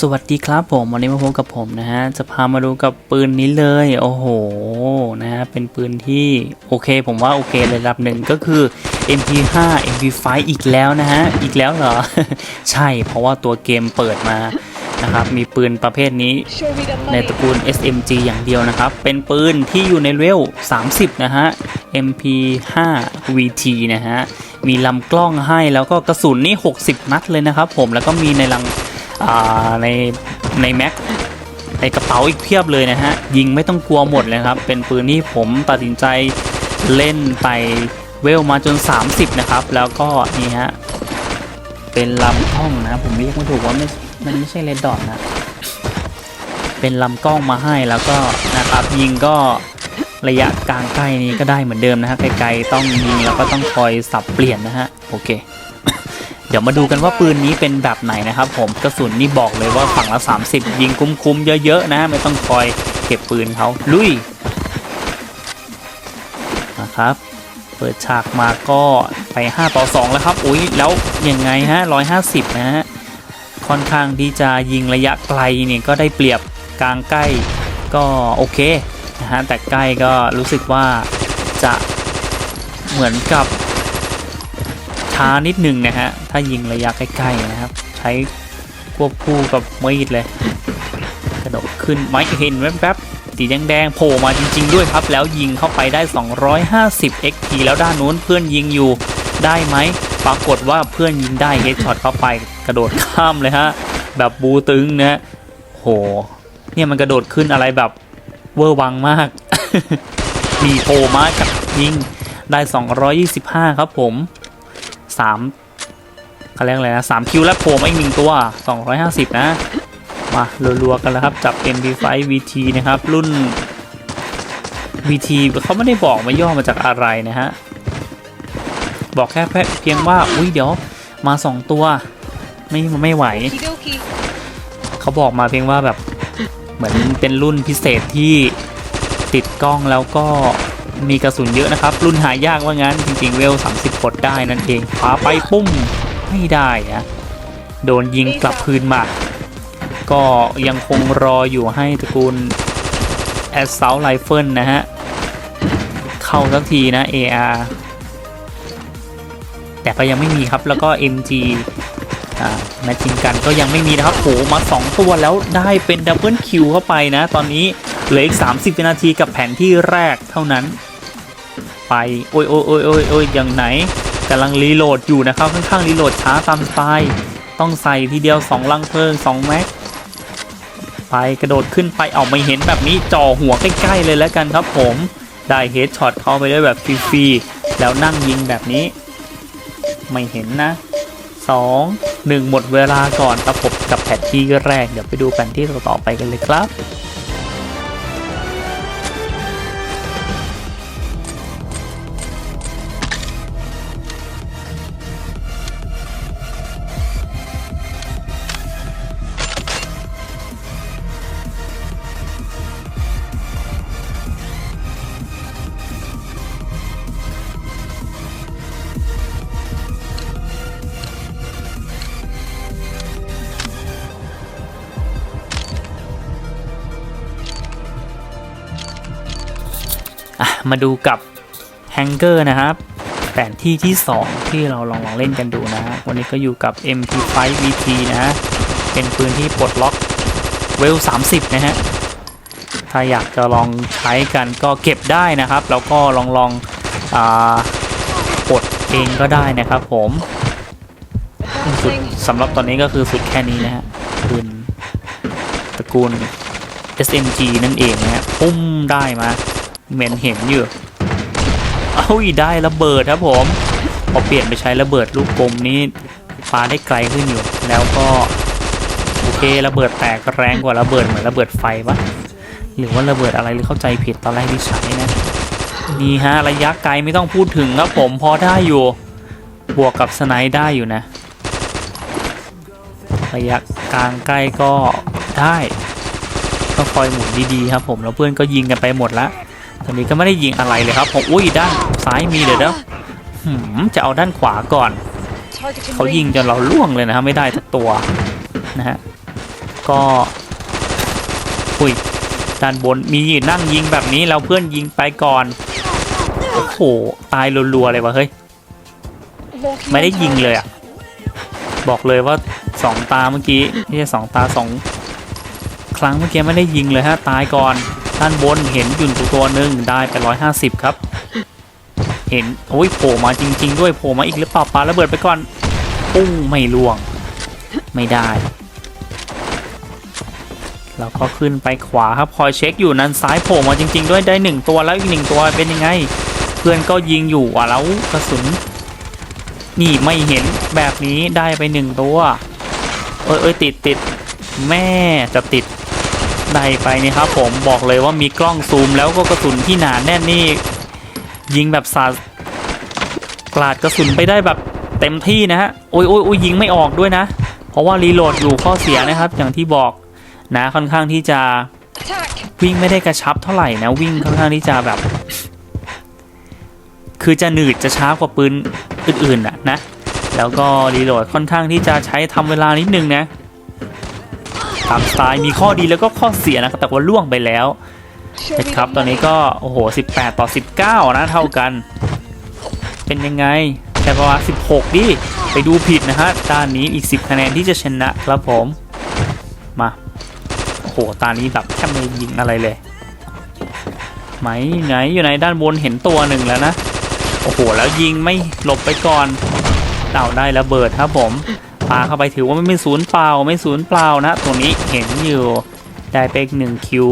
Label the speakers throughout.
Speaker 1: สวัสดีครับผมวันนี้มาพบกับผมนะฮะจะพามาดูกับปืนนี้เลย โอ้โหนะฮะเป็นปืนที่โอเค ผมว่าโอเคเลยรับหนึ่งก็คือ MP5 MP5 อีกแล้วนะฮะอีกแล้วเหรอ ใช่เพราะว่าตัวเกมเปิดมานะครับมีปืนประเภทนี้ในตระกูล SMG อย่างเดียวนะครับ เป็นปืนที่อยู่ในเวล 30 นะฮะ MP5 VT นะฮะมีลำกล้องให้แล้วก็กระสุนนี่ 60 นัดเลยนะครับผมแล้วก็มีในลัง ในในแม็กในกระเป๋าอีกเพียบเลยนะฮะ ยิงไม่ต้องกลัวหมดเลยครับ เป็นปืนที่ผมตัดสินใจเล่นไปเวลมาจน 30 นะครับ แล้วก็นี่ฮะ เป็นลำกล้องนะ ผมเรียกไม่ถูกว่าไม่มันไม่ใช่เลดดอทนะ เป็นลำกล้องมาให้แล้วก็นะครับ ยิงก็ระยะกลางใกล้นี้ก็ได้เหมือนเดิมนะฮะไกลๆต้องยิงแล้วก็ต้องคอยสับเปลี่ยนนะฮะ โอเค เดี๋ยวมาดูกันว่าปืนนี้เป็นแบบไหนนะครับผมกระสุนนี่บอกเลยว่าฝั่งละ 30 ยิงคุ้มๆเยอะๆนะไม่ต้องคอยเก็บปืนเขาลุยนะครับเปิดฉากมาก็ไป 5 ต่อ 2 แล้วครับอุ้ยแล้วยังไงฮะ150 นะฮะค่อนข้างที่จะยิงระยะไกลเนี่ยก็ได้เปรียบกลางใกล้ก็โอเคนะฮะแต่ใกล้ก็รู้สึกว่าจะเหมือนกับ ช้านิดหนึ่งนะฮะ ถ้ายิงระยะใกล้ๆนะครับ ใช้ควบคู่กับมีดเลย กระโดดขึ้นไม้เห็นแวบๆสีแดงๆโผล่มาจริง ๆ ด้วยครับ แล้วยิงเข้าไปได้ 250 XP แล้วด้านนู้นเพื่อนยิงอยู่ได้ไหม ปรากฏว่าเพื่อนยิงได้เฮดช็อตเข้าไปกระโดดข้ามเลยฮะ แบบบูตึงนะโห เนี่ยมันกระโดดขึ้นอะไรแบบเวอร์วังมาก มีโผล่มากับยิงได้ 225 ครับผม 3เขาเรียกอะไรนะ3คิวแล้วโผล่มาอีกหนึ่งตัว250นะ มารัวๆกันแล้วครับ จับ MP5 VT นะครับ รุ่น VT เขาไม่ได้บอกมาย่อมาจากอะไรนะฮะ บอกแค่เพียงว่า อุ้ยเดี๋ยวมาสองตัว ไม่ไม่ไหว เขาบอกมาเพียงว่าแบบเหมือนเป็นรุ่นพิเศษที่ติดกล้องแล้วก็ มีกระสุนเยอะนะครับ รุ่นหายากว่างั้น จริงๆ เวล 30กดได้นั่นเองขวาไปปุ้มไม่ได้นะโดนยิงกลับคืนมา ก็ยังคงรออยู่ให้ตระกูล Assault Rifle นะฮะ เข้าสักทีนะ AR แต่ก็ยังไม่มีครับแล้วก็ MG อ่าแมชชิงกันก็ยังไม่มีนะครับโหมา 2 ตัวแล้วได้เป็นดับเบิลคิวเข้าไปนะ ตอนนี้เหลืออีก 30 วินาทีกับแผนที่แรกเท่านั้น ไป โอ้ยโอ้ยโอ้ยโอ้ยโอ้ยอย่างไหนกำลังรีโหลดอยู่นะครับค่อนข้างรีโหลดช้าตามสไตล์ต้องใส่ทีเดียว 2 ลังเพลิง 2 แม็กไปกระโดดขึ้นไปเอาไม่เห็นแบบนี้จ่อหัวใกล้ๆเลยแล้วกันครับผมได้เฮดช็อตเข้าไปด้วยแบบฟรีๆแล้วนั่งยิงแบบนี้ ไม่เห็นนะสองหนึ่งหมดเวลาก่อนประกบกับแผนที่แรก เดี๋ยวไปดูแผนที่ต่อๆไปกันเลยครับ มาดูกับแฮงเกอร์นะครับแผนที่ที่ 2 ที่เราลองลองเล่นกันดูนะฮะวันนี้ก็อยู่กับ MP5 VT นะฮะเป็นปืนที่ปลดล็อกเวล 30 นะฮะถ้าอยากจะลองใช้กันก็เก็บได้นะครับ แล้วก็ลองลองอ่ากดเองก็ได้นะครับผมสุดสำหรับตอนนี้ก็คือสุดแค่นี้นะฮะปืนตระกูล SMG นั่นเองนะฮะปุ้มได้มา เหมือนเห็นอยู่เอ้ยได้ระเบิดครับผมพอเปลี่ยนไปใช้ระเบิดลูกกลมนี้ปาได้ไกลขึ้นอยู่ แล้วก็โอเคระเบิดแตกแรงกว่าระเบิดเหมือนระเบิดไฟปะหรือว่าระเบิดอะไรหรือเข้าใจผิดตอนแรกที่ใช้นะนี่ฮะระยะไกลไม่ต้องพูดถึงครับผมพอได้อยู่บวกกับสไนด์ได้อยู่นะ ระยะกลางใกล้ก็ได้ต้องคอยหมุนดีๆครับผมแล้วเพื่อนก็ยิงกันไปหมดละ ตอนนี้ก็ไม่ได้ยิงอะไรเลยครับผมอุ้ยด้านซ้ายมีเดี๋ยวเดี๋ยวหืมจะเอาด้านขวาก่อน เขายิงจนเราล่วงเลยนะครับไม่ได้สักตัวนะฮะก็อุ้ยด้านบนมีนั่งยิงแบบนี้แล้วเพื่อนยิงไปก่อนโอ้โหตายรัวๆเลยวะเฮ้ยไม่ได้ยิงเลยอะบอกเลยว่าสองตาเมื่อกี้ไม่ใช่สองตาสองครั้งเมื่อกี้ไม่ได้ยิงเลยฮะตายก่อน ด้านบนเห็นยุ่นตัวหนึ่งได้ไปร้อยห้าสิบครับ เห็นโอ้ยโผล่มาจริง ๆ ด้วยโผล่มาอีกหรือเปล่าปาระเบิดไปก่อนปุ้งไม่ล่วง ไม่ได้แล้วก็ขึ้นไปขวาครับคอยเช็คอยู่นั้นซ้ายโผล่มาจริง ๆ ด้วยได้หนึ่งตัวแล้วอีกหนึ่งตัวเป็นยังไง เพื่อนก็ยิงอยู่อะแล้วกระสุนนี่ไม่เห็นแบบนี้ได้ไปหนึ่งตัว เอ้ยเอ้ยติดติดแม่จะติด ได้ไปนี่ครับผมบอกเลยว่ามีกล้องซูมแล้วก็กระสุนที่หนาแน่นนี่ ยิงแบบสาดกลาดกระสุนไปได้แบบเต็มที่นะฮะโอ้ยโอ้ยโอ้ยยิงไม่ออกด้วยนะ เพราะว่ารีโหลดอยู่ข้อเสียนะครับ อย่างที่บอกนะค่อนข้างที่จะ
Speaker 2: Attack!
Speaker 1: วิ่งไม่ได้กระชับเท่าไหร่นะ วิ่งค่อนข้างที่จะแบบ คือจะหนืดจะช้ากว่าปืนอื่นๆน่ะนะ แล้วก็รีโหลดค่อนข้างที่จะใช้ทำเวลานิดนึงนะ ตามสไตล์มีข้อดีแล้วก็ข้อเสียนะครับแต่ว่าล่วงไปแล้วนะครับตอนนี้ก็โอ้โห 18 ต่อ 19 นะเท่ากัน เป็นยังไงแต่ประมาณ16 ดิ ไปดูผิดนะฮะด้านนี้อีก 10 คะแนนที่จะชนะครับผม มาโอ้โหตานี้แบบแทบไม่ยิงอะไรเลยไหมไหนอยู่ไหนด้านบนเห็นตัวหนึ่งแล้วนะ โอ้โห แล้วยิงไม่หลบไปก่อนเต่าได้ระเบิดครับผม ปาเข้าไปถือว่าไม่เป็นศูนย์เปล่าไม่ศูนย์เปล่านะตัวนี้เห็นอยู่ได้ไปอีกหนึ่งคิว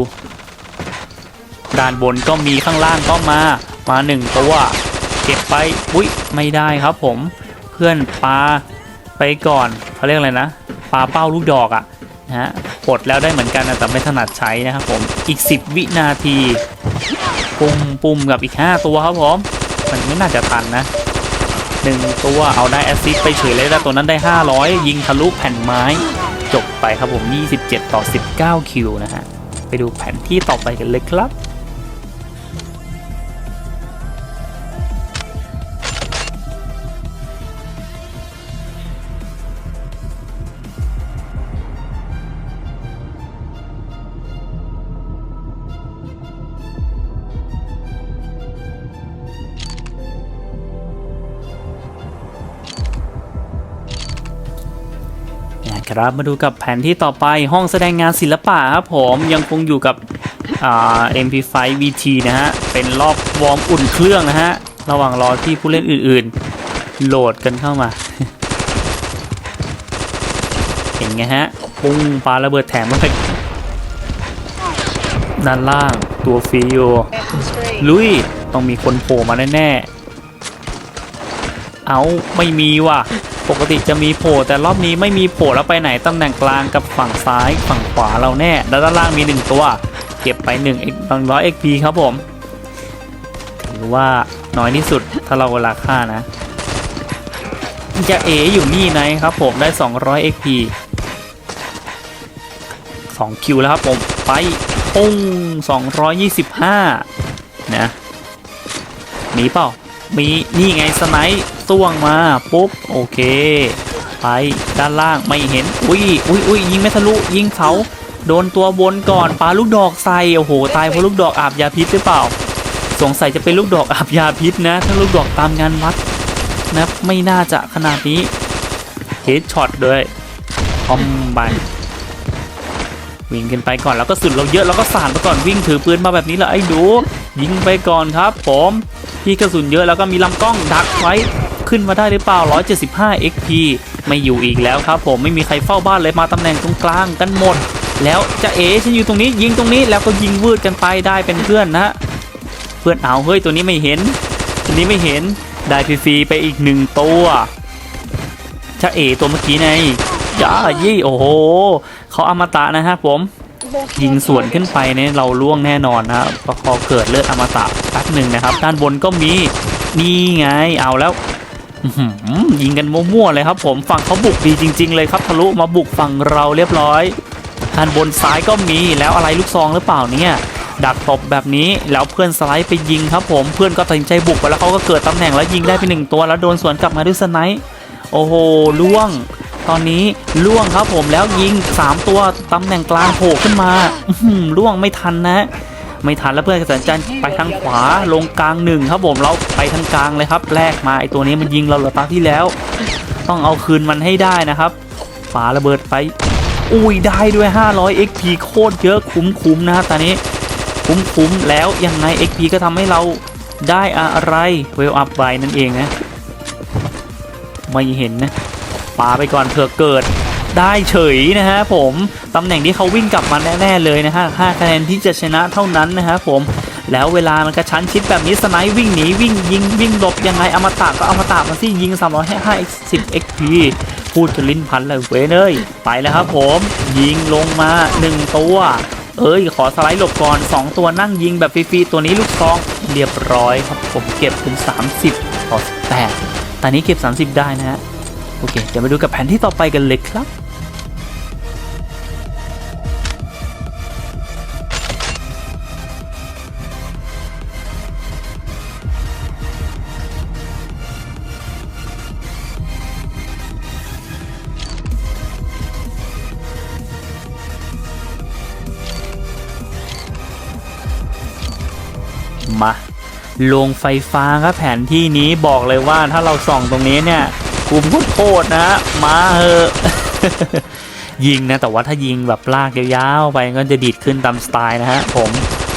Speaker 1: ด้านบนก็มีข้างล่างก็มามาหนึ่งตัวเก็บไปอุ้ยไม่ได้ครับผมเพื่อนปาไปก่อนเขาเรียกอะไรนะปาเป้าลูกดอกอะนะฮะกดแล้วได้เหมือนกันนะแต่ไม่ถนัดใช้นะครับผมอีก 10 วินาที ปุ่มปุ่มกับอีก 5 ตัวครับผม มันไม่น่าจะทันนะ หนึ่งตัวเอาได้แอสซิสไปเฉยเลยแล้วตัวนั้นได้ 500 ยิงทะลุแผ่นไม้ จบไปครับผม 27 ต่อ 19 คิวนะฮะ ไปดูแผนที่ต่อไปกันเลยครับ ครับมาดูกับแผนที่ต่อไปห้องแสดงงานศิลปะครับผมยังคงอยู่กับอ่า MP5 VT นะฮะ เป็นรอบวอร์มอุ่นเครื่องนะฮะ ระหว่างรอที่ผู้เล่นอื่นๆ โหลดกันเข้ามา เห็นไงฮะ ปุ้งปาระเบิดแถมมาไปด้านล่างตัวฟรีอยู่ลุย ต้องมีคนโผล่มาแน่ๆ เอาไม่มีว่ะ ปกติจะมีโผล่แต่รอบนี้ไม่มีโผล่แล้วไปไหนตำแหน่งกลางกับฝั่งซ้ายฝั่งขวาเราแน่แล้วด้านล่างมีหนึ่งตัว เก็บไป1นึ่งบางร้อย XP ครับผมถือว่าน้อยที่สุดถ้าเราเวลาค่านะจะเออยู่นี่ไหนครับผมได้ 200 XP 2คิวแล้วครับผมไปปุ้ง225 นะมีเปล่า มีนี่ไงสไนป์ส่วงมาปุ๊บโอเค ไปด้านล่างไม่เห็นอุ้ยอุ้ยอุ้ยยิงไม่ทะลุยิงเขาโดนตัวบนก่อนปาลูกดอกใส่โอ้โหตายเพราะลูกดอกอาบยาพิษหรือเปล่า สงสัยจะเป็นลูกดอกอาบยาพิษนะถ้าลูกดอกตามงานวัดนะไม่น่าจะขนาดนี้เฮดช็อตด้วยคอมไปวิ่งขึ้นไปก่อนแล้วก็สุดเราเยอะแล้วก็สานไปก่อนวิ่งถือปืนมาแบบนี้แหละไอ้ดูยิงไปก่อนครับผม พี่กระสุนเยอะแล้วก็มีลำกล้องดักไว้ขึ้นมาได้หรือเปล่า 175 XP ไม่อยู่อีกแล้วครับผมไม่มีใครเฝ้าบ้านเลยมาตำแหน่งตรงกลางกันหมด แล้วจะเอ๋ฉันอยู่ตรงนี้ยิงตรงนี้แล้วก็ยิงวืดกันไปได้เป็นเพื่อนนะ เพื่อนเอาเฮ้ยตัวนี้ไม่เห็น ตัวนี้ไม่เห็นได้ฟรีๆไปอีกหนึ่งตัวจะเอ๋ตัวเมื่อกี้ไงจ้ายี่โอ้โหเขาอมตะนะฮะผม ยิงสวนขึ้นไปเนี่ยเราล่วงแน่นอนนะครับพอเกิดเลือดอมตะแป๊บหนึ่งนะครับ ด้านบนก็มีนี่ไงเอาแล้วยิงกันมั่วๆเลยครับ ผมฝั่งเขาบุกดีจริง ๆ เลยครับทะลุมาบุกฝั่งเราเรียบร้อยด้านบนซ้ายก็มีแล้วอะไรลูกซองหรือเปล่าเนี่ยดักตบแบบนี้แล้วเพื่อนสไลด์ไปยิงครับ ผมเพื่อนก็ตัดสินใจบุกไปแล้วเขาก็เกิดตำแหน่งแล้วยิงได้ไปหนึ่งตัวแล้วโดนสวนกลับมาด้วยสไนป์โอ้โหล่วง ตอนนี้ล่วงครับผมแล้วยิง 3 ตัวตำแหน่งกลางโผล่ขึ้นมาล่วงไม่ทันนะ ไม่ทันแล้วเพื่อนกระสันจันไปทางขวาลงกลางหนึ่งครับผมเราไปทางกลางเลยครับแลกมาไอตัวนี้มันยิงเราเหลือตาที่แล้ว ต้องเอาคืนมันให้ได้นะครับฝาระเบิดไปอุ้ยได้ด้วย 500 XP โคตรเยอะคุ้มๆนะตอนนี้คุ้มๆแล้วยังไง XP ก็ทำให้เราได้อะไรเวลอัพไนั่นเองนะ ไม่เห็นนะ ปาไปก่อนเผื่อเกิดได้เฉยนะฮะผมตำแหน่งที่เขาวิ่งกลับมาแน่ๆเลยนะฮะ5คะแนนที่จะชนะเท่านั้นนะฮะผมแล้วเวลามันกระชั้นชิดแบบนี้สไนป์วิ่งหนีวิ่งยิงวิ่งหลบยังไงอมตะก็อมตะมาสิยิง305 10 XP พูดจนลิ้นพันเลยเว้ยเอ้ยไปแล้วครับผมยิงลงมา 1 ตัว เอ้ย ขอสไลด์หลบก่อน 2 ตัวนั่งยิงแบบฟรีๆตัวนี้ลูกซองเรียบร้อยครับผมเก็บเป็น30ต่อ8ตอนนี้เก็บ 30 ได้นะฮะ โอเคเดี๋ยวมาดูกับแผนที่ต่อไปกันเลยครับ มาลงไฟฟ้าครับแผนที่นี้บอกเลยว่าถ้าเราส่องตรงนี้เนี่ย กลุ่มโคตรนะมาเหอะยิงนะแต่ว่าถ้ายิงแบบลากยาวๆไปก็จะดีดขึ้นตามสไตล์นะฮะผม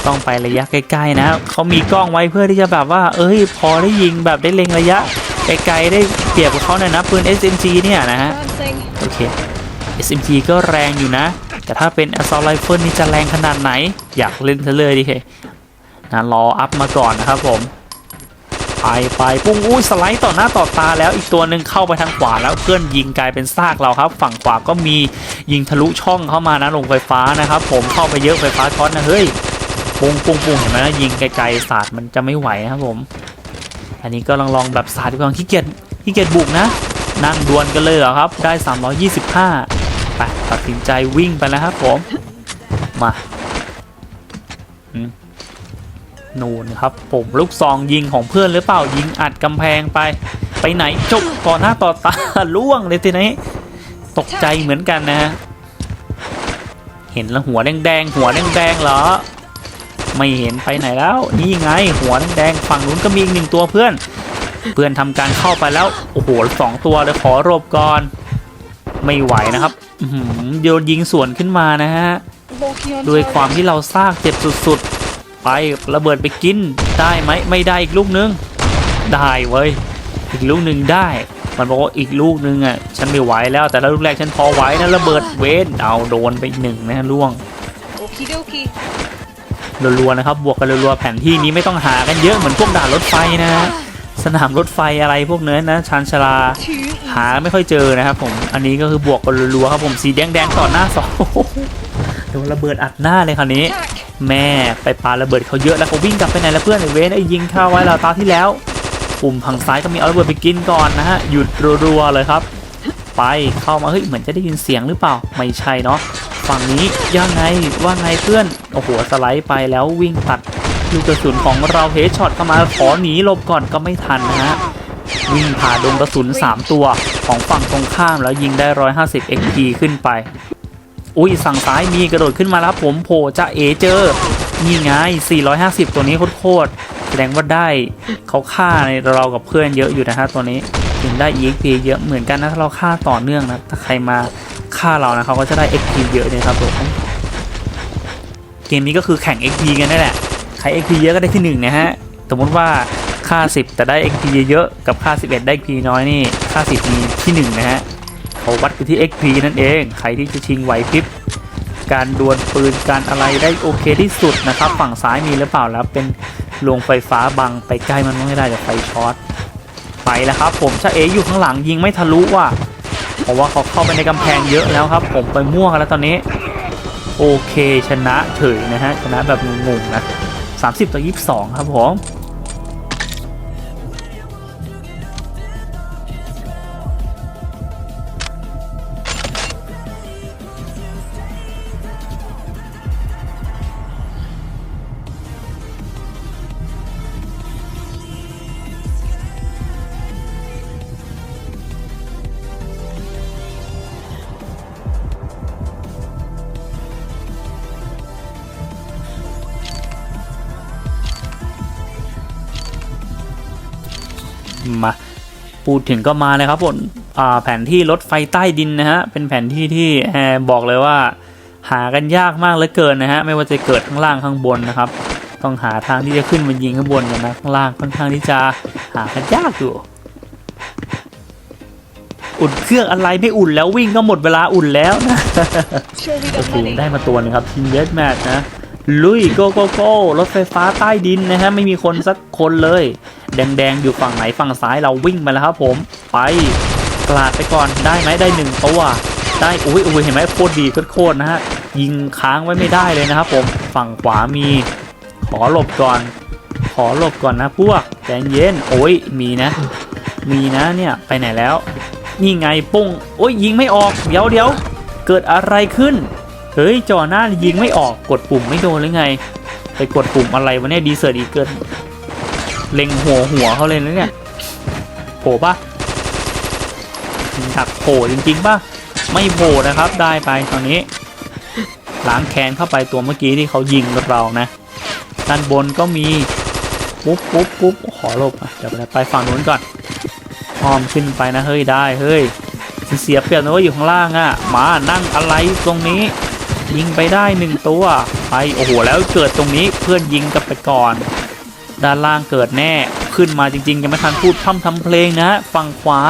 Speaker 1: ต้องไประยะใกล้ๆนะเขามีกล้องไว้เพื่อที่จะแบบว่า เอ้ย พอได้ยิงแบบได้เล็งระยะไกลๆได้เปรียบกับเขาหน่อยนะปืน SMG เนี่ยนะฮะ
Speaker 2: Advancing.
Speaker 1: โอเค SMG ก็แรงอยู่นะ แต่ถ้าเป็น Assault Rifle นี่จะแรงขนาดไหน อยากเล่นซะเลยดิเคนะรออัพมาก่อนนะครับผม ไปไปปุ้งอุ้ยสไลด์ต่อหน้าต่อตาแล้วอีกตัวหนึ่งเข้าไปทางขวาแล้วเพื่อนยิงกลายเป็นซากเราครับ ฝั่งขวาก็มียิงทะลุช่องเข้ามานะลงไฟฟ้านะครับ ผมเข้าไปเยอะไฟฟ้าช็อตนะเฮ้ยปุ้งปุ้งปุ้งเห็นไหมนะยิงไกลๆศาสตร์มันจะไม่ไหวนะครับผม อันนี้ก็ลองลองแบบศาสตร์ดีกว่าขี้เกียจขี้เกียจบุกนะนั่งดวลกันเลยเหรอครับ ได้ 325ไปตัดสินใจวิ่งไปแล้วครับผมมา นูนครับผมลูกซองยิงของเพื่อนหรือเปล่ายิงอัดกำแพงไป ไปไหนจบต่อหน้าต่อตาล่วงเลยทีนี้ตกใจเหมือนกันนะฮะเห็นแล้วหัวแดงๆหัวแดงๆเหรอ ไม่เห็นไปไหนแล้ว นี่ไงหัวแดงๆฝั่งนู้นก็มีอีกหนึ่งตัวเพื่อน เพื่อนทำการเข้าไปแล้วโอ้โหสองตัวเลยขอรบก่อน ไม่ไหวนะครับอื้อหือโยนยิงสวนขึ้นมานะฮะ
Speaker 2: Walking on
Speaker 1: ด้วยความ
Speaker 2: target.
Speaker 1: ที่เราซากเจ็บสุดๆ ไประเบิดไปกินได้ไหมไม่ได้อีกลูกนึง ได้เว้ยอีกลูกหนึ่งได้ มันบอกว่าอีกลูกนึงอะฉันไม่ไหวแล้วแต่ละลูกแรกฉันพอไหวนะระเบิดเวนเอาโดนไปอีกหนึ่งนะฮะล่วง
Speaker 2: Okie dokie.
Speaker 1: รัวๆนะครับบวกกันรัวๆแผนที่นี้ไม่ต้องหากันเยอะเหมือนพวกด่านรถไฟนะฮะสนามรถไฟอะไรพวกเนื้อนะชานชาลา
Speaker 2: Two.
Speaker 1: หาไม่ค่อยเจอนะครับผมอันนี้ก็คือบวกกันรัวๆครับผมสีแดงๆต่อหน้าสองโดนระเบิดอัดหน้าเลยคราวนี้
Speaker 2: Attack.
Speaker 1: แม่ไปปาระเบิดเขาเยอะแล้วเขาวิ่งกลับไปไหนแล้วเพื่อนไอเวนไอยิงเข้าไว้เราตาที่แล้วปุ่มพังซ้ายก็มีเอาระเบิดไปกินก่อนนะฮะหยุดรัวๆเลยครับ ไปเข้ามาเฮ้ยเหมือนจะได้ยินเสียงหรือเปล่าไม่ใช่เนาะฝั่งนี้ยังไงว่าไงเพื่อนโอ้โหสไลด์ไปแล้ววิ่งตัดลูกกระสุนของเราเฮดช็อตเข้ามาขอหนีหลบก่อนก็ไม่ทันนะฮะวิ่งผ่าดงกระสุน 3 ตัวของฝั่งตรงข้ามแล้วยิงได้ 150 XP ขึ้นไป อุ้ยสั่งซ้ายมีกระโดดขึ้นมาแล้วผมโผล่จะเอเจอนี่ไง 450 ตัวนี้โคตรแสดงว่าได้เขาฆ่าในเรากับเพื่อนเยอะอยู่นะฮะตัวนี้ถึงได้ EXP เยอะเหมือนกันนะถ้าเราฆ่าต่อเนื่องนะถ้าใครมาฆ่าเรานะเขาก็จะได้ XP เยอะเลยครับผมเกมนี้ก็คือแข่ง XP กันนั่นแหละใคร XP เยอะก็ได้ที่หนึ่งนะฮะสมมติว่าค่า 10 แต่ได้ XP เยอะๆกับค่า 11 ได้ XP น้อยนี่ค่า 10 มีที่หนึ่งนะฮะ เขาวัดกันที่ XP นั่นเอง ใครที่จะชิงไหวพริบ การดวลปืนการอะไรได้โอเคที่สุดนะครับ ฝั่งซ้ายมีหรือเปล่าแล้วเป็นลวงไฟฟ้าบังไปใกล้มันไม่ได้เดี๋ยวไฟช็อตไปแล้วครับ ผมชาเออยู่ข้างหลังยิงไม่ทะลุว่ะเพราะว่าเขาเข้าไปในกำแพงเยอะแล้วครับ ผมไปมั่วกันแล้วตอนนี้ โอเคชนะเฉยนะฮะชนะแบบงงๆนะ30ต่อ22 ครับผม พูดถึงก็มาเลยครับผมอ่าแผนที่รถไฟใต้ดินนะฮะ เป็นแผนที่ที่แอร์บอกเลยว่า หากันยากมากเหลือเกินนะฮะ ไม่ว่าจะเกิดข้างล่างข้างบนนะครับ ต้องหาทางที่จะขึ้นมายิงข้างบนกันนะ ข้างล่างค่อนข้างที่จะหากันยากอยู่ อุ่นเครื่องอะไรไม่อุ่นแล้ววิ่งก็หมดเวลาอุ่นแล้วนะ
Speaker 2: Show me
Speaker 1: โอ้
Speaker 2: the
Speaker 1: โห
Speaker 2: money.
Speaker 1: ได้มาตัวหนึงครับทีมเวสแมทนะ ลุยโกโกโก้รถไฟฟ้าใต้ดินนะฮะไม่มีคนสักคนเลย แดงๆอยู่ฝั่งไหนฝั่งซ้ายเราวิ่งไปแล้วครับผมไปกลาดไปก่อนได้ไหมได้หนึ่งตัวได้อุ้ยอุ้ยเห็นไหมโคตรดีโคตรๆนะฮะยิงค้างไว้ไม่ได้เลยนะครับผมฝั่งขวามี ขอหลบก่อน ขอหลบก่อนนะพวกใจเย็นโอ้ยมีนะ มีนะเนี่ยไปไหนแล้วนี่ไงปุ้งโอ้ยยิงไม่ออกเดี๋ยวเดี๋ยวเกิดอะไรขึ้น เฮ้ยจอหน้ายิงไม่ออกกดปุ่มไม่โดนหรือไง ไปกดปุ่มอะไรวะเนี่ยดีเซอร์อีเกินเล็งหัวหัวเขาเลยนะเนี่ยโผล่ปะดักโผล่จริงๆปะไม่โผล่นะครับได้ไปตอนนี้ล้างแค้นเข้าไปตัวเมื่อกี้ที่เขายิงเรานะด้านบนก็มีปุ๊บปุ๊บปุ๊บขอหลบเดี๋ยวไปฝั่งนู้นก่อนอ้อมขึ้นไปนะเฮ้ยได้เฮ้ยเสียเปรียบนะว่าอยู่ข้างล่างอะมานั่งอะไรตรงนี้ ยิงไปได้หนึ่งตัวไปโอ้โหแล้วเกิดตรงนี้เพื่อนยิงกลับไปก่อน ด้านล่างเกิดแน่ขึ้นมาจริง ๆ ยังไม่ทันพูดพร่ำทำเพลงนะฮะฝั่งขวา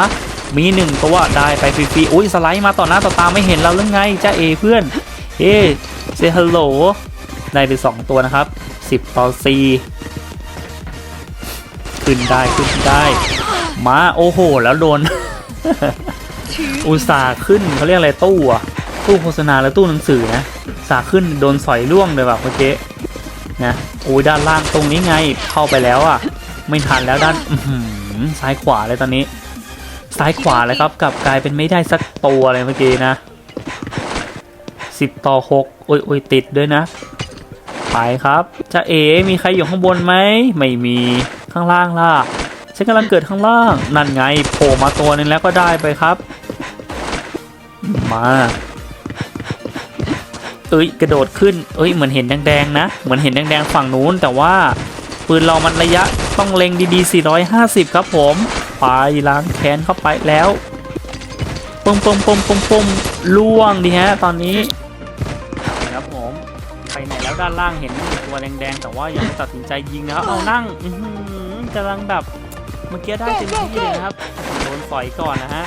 Speaker 1: มีหนึ่งตัวได้ไปฟรีๆอุ้ยสไลด์มาต่อหน้าต่อตาไม่เห็นเราหรือไงจ้าเอเพื่อนเฮ้เซฮัลโหลได้ไปสองตัวนะครับ 10 ต่อ 4 ขึ้นได้ขึ้นได้มาโอ้โห แล้วโดน อุตส่าห์ขึ้นเขาเรียกอะไรตู้อะ ตู้โฆษณาและตู้หนังสือนะ สาขึ้นโดนสอยล่วงเลยแบบเมื่อกี้นะโอ้ยด้านล่างตรงนี้ไงเข้าไปแล้วอะไม่ทันแล้วด้านซ้ายขวาเลยตอนนี้ ซ้ายขวาเลยครับกลับกลายเป็นไม่ได้สักตัวเลยเมื่อกี้นะสิบต่อหกโอ้ยโอ้ยติดด้วยนะไปครับจะเอมีใครอยู่ข้างบนไหมไม่มีข้างล่างล่ะฉันกำลังเกิดข้างล่าง นั่นไงโผล่มาตัวนึงแล้วก็ได้ไปครับ มา เอ้ยกระโดดขึ้นเอ้ยเหมือนเห็นแดงๆนะเหมือนเห็นแดงๆฝั่งนู้น แต่ว่าปืนเรามันระยะต้องเล็งดีๆ 450 ครับผมไปล้างแค้นเข้าไปแล้วปมปมปมปมปมล่วงดีฮะตอนนี้ครับผมไปไหนแล้วด้านล่างเห็นตัวแดงๆแต่ว่ายังไม่ตัดสินใจยิงนะครับเอานั่งกำลังแบบเมื่อกี้ได้เต็มที่เลยนะครับโดนสอยก่อนนะฮะ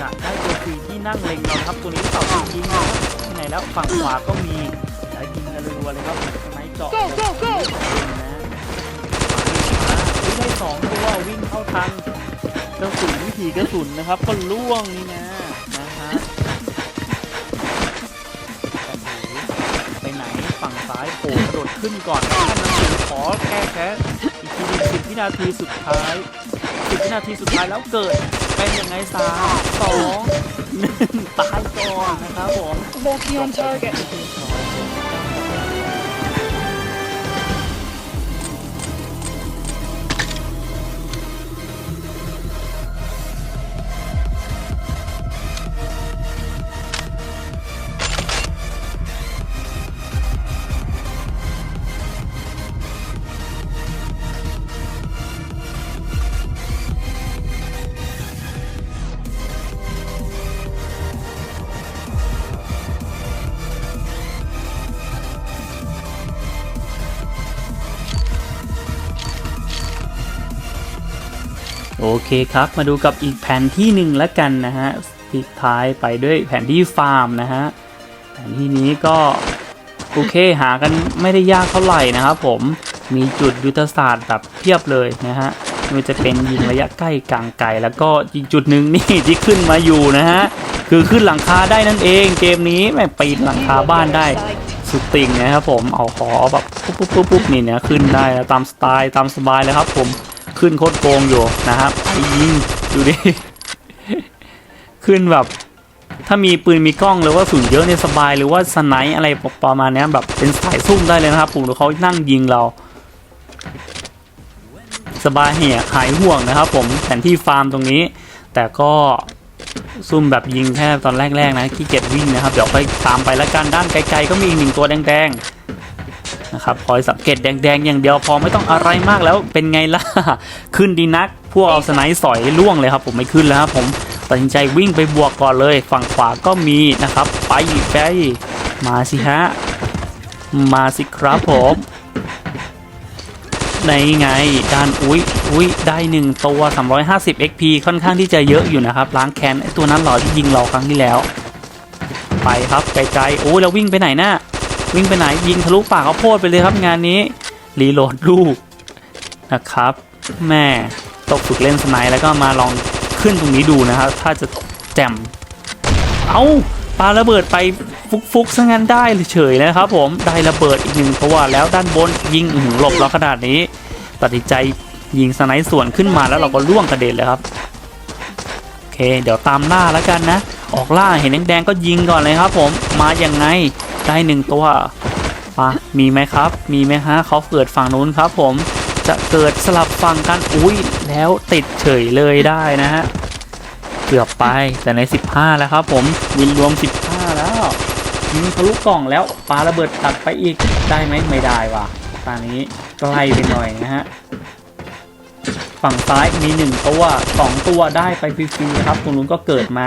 Speaker 1: จะได้ตัวฟรีที่นั่งเล็งเราครับตัวนี้เต่าจริงนะครับ ที่ไหนแล้วฝั่งขวาก็มีแล้วยิงกันรัวๆเลยครับสไนเจาะ
Speaker 2: Go, go, go
Speaker 1: นะวิ่งได้สองตัววิ่งเข้าทางกระสุนวิถีกระสุนนะครับ ก็ล่วงนี่นะนะฮะไปไหนฝั่งซ้ายโผล่กระโดดขึ้นก่อนท่านหนังสือขอแก้แค้นอีกทีหนึงสิบวินาทีสุดท้ายสิบวินาทีสุดท้ายแล้วเกิด เป็นยังไงสามสองหนึ่งตายก่อนนะครับผม
Speaker 2: Loki on target.
Speaker 1: เคครับ มาดูกับอีกแผนที่หนึ่งแล้วกันนะฮะปิดท้ายไปด้วยแผนที่ฟาร์มนะฮะแผนที่นี้ก็โอเคหากันไม่ได้ยากเท่าไหร่นะครับผมมีจุดยุทธศาสตร์แบบเพียบเลยนะฮะมันจะเป็นยิงระยะใกล้กลางไกลแล้วก็อีกจุดหนึ่งนี่ที่ขึ้นมาอยู่นะฮะคือขึ้นหลังคาได้นั่นเอง เกมนี้แม่ปีนหลังคาบ้านได้สุดติ่งนะครับผมเอาขอแบบปุ๊บปุ๊บปุ๊บนี่เนี่ยขึ้นได้ตามสไตล์ตามสบายเลยครับผม ขึ้นโคตรโกงอยู่นะครับไปยิงดูดิ ขึ้นแบบ ถ้ามีปืนมีกล้องหรือว่าสุนเยอะเนี่ยสบายหรือว่าสไนป์อะไรประมาณนี้แบบเป็นสายซุ่มได้เลยนะครับผมดูเขานั่งยิงเรา สบายเหี่ยหายห่วงนะครับผมแผนที่ฟาร์มตรงนี้ แต่ก็ซุ่มแบบยิงแค่ตอนแรกๆนะขี้เกียจวิ่งนะครับ เดี๋ยวค่อยตามไปล้วกันด้านไกลๆก็มีอีกหนึ่งตัวแดงๆ นะครับคอยสังเกตแดงๆ อย่างเดียวพอไม่ต้องอะไรมากแล้วเป็นไงล่ะ ขึ้นดีนัก พวกเอาสไนส์สอยล่วงเลยครับ ผมไม่ขึ้นแล้วครับผมตัดสินใจวิ่งไปบวกก่อนเลย ฝั่งขวาก็มีนะครับ ไปไปมาสิฮะ มาสิครับผมในไงด้านอุ้ยอุ้ยได้หนึ่งตัว350 XP ค่อนข้างที่จะเยอะอยู่นะครับ ล้างแค้นไอตัวนั้นหรอที่ยิงเราครั้งที่แล้ว ไปครับไกลๆโอ้ยแล้ววิ่งไปไหนน่ะ วิ่งไปไหนยิงทะลุปากข้าโพดไปเลยครับงานนี้รีโหลดลูกนะครับ แม่ตกฝึกเล่นสไนด์แล้วก็มาลองขึ้นตรงนี้ดูนะครับ ถ้าจะแจมเอาปาระเบิดไปฟุกๆซะงั้นได้เฉยนะครับผมได้ระเบิดอีกหนึ่งตัวแล้วด้านบนยิงหลบแล้วขนาดนี้ตัดสินใจยิงสไนด์สวนขึ้นมาแล้วเราก็ล่วงกระเด็นเลยครับโอเค เดี๋ยวตามล่าแล้วกันนะ ออกล่าเห็นแดงๆก็ยิงก่อนเลยครับผมมาอย่างไง ได้หนึ่งตัวมามีไหมครับ มีไหมฮะเขาเกิดฝั่งนู้นครับผมจะเกิดสลับฝั่งกันอุ้ยแล้วติดเฉยเลยได้นะฮะเกือบไปแต่ใน 15 แล้วครับผมวินรวม 15 แล้วยิงทะลุกล่องแล้วปาระเบิดตัดไปอีกได้ไหมไม่ได้ว่ะตอนนี้ใกล้ไปหน่อยนะฮะฝั่งซ้ายมี 1 ตัว 2 ตัวได้ไปฟรีๆครับตรงนู้นก็เกิดมา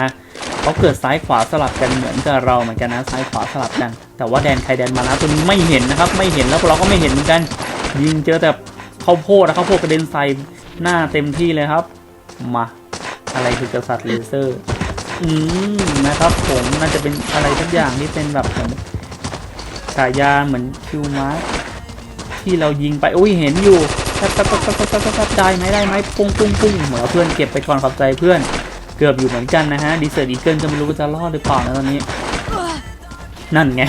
Speaker 1: เขาเกิดซ้ายขวาสลับกันเหมือนกับเราเหมือนกันนะซ้ายขวาสลับกัน แต่ว่าแดนใครแดนมานะตัวนี้ไม่เห็นนะครับ ไม่เห็นแล้วเราก็ไม่เห็นเหมือนกัน ยิงเจอแต่ข้าวโพดนะข้าวโพดกระเด็นใส่หน้าเต็มที่เลยครับ มาอะไรคือกษัตริย์เลเซอร์ อืมนะครับผมน่าจะเป็นอะไรสักอย่างที่เป็นแบบเหมือนฉายาเหมือนคิวมาร์ที่เรายิงไปอุ้ยเห็นอยู่แป๊บแป๊บแป๊บแป๊บแป๊บแป๊บแป๊บได้ไหมได้ไหมปุ้งปุ้งปุ้งเหมือนเพื่อนเก็บไปก่อนขอบใจเพื่อน เกือบอยู่เหมือนกันนะฮะดีเซอร์อีเกิลจะไม่รู้ว่าจะรอดหรือเปล่านะตอนนี้ นั่นไง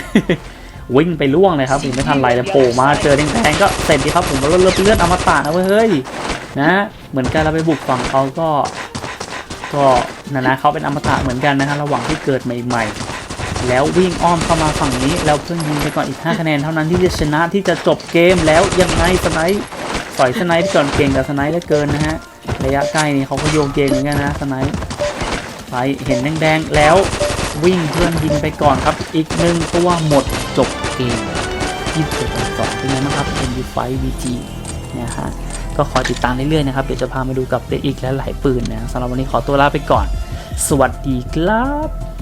Speaker 1: วิ่งไปล่วงเลยครับผมไม่ทันไรเลยโผล่มาเจอแดงๆก็เสร็จดีครับผมเลือดเลือดอมตะนะเว้ยเฮ้ยนะ เหมือนกันเราไปบุกฝั่งเขาก็ ก็นะนะเขาเป็นอมตะเหมือนกันนะฮะระหว่างที่เกิดใหม่ ๆ แล้ววิ่งอ้อมเข้ามาฝั่งนี้แล้วเพิ่งยิงไปก่อนอีก5คะแนนเท่านั้นที่จะชนะที่จะจบเกมแล้วยังไงสไนป์ต่อยสไนป์ก่อนเก่งกับสไนป์เหลือเกินนะฮะระยะใกล้นี่เขาก็โยงเก่งเหมือนกันนะสไนป์ ไปเห็นแดงๆแล้ววิ่งเพื่อนยิงไปก่อนครับ อีกหนึ่งตัวหมดจบเกม27ต่อสองเป็นไงบ้างครับ MU5 VG นะฮะก็คอยติดตามเรื่อยๆนะครับ เดี๋ยวจะพามาดูกับเด็กอีกและหลายปืนนะสำหรับวันนี้ขอตัวลาไปก่อน สวัสดีครับ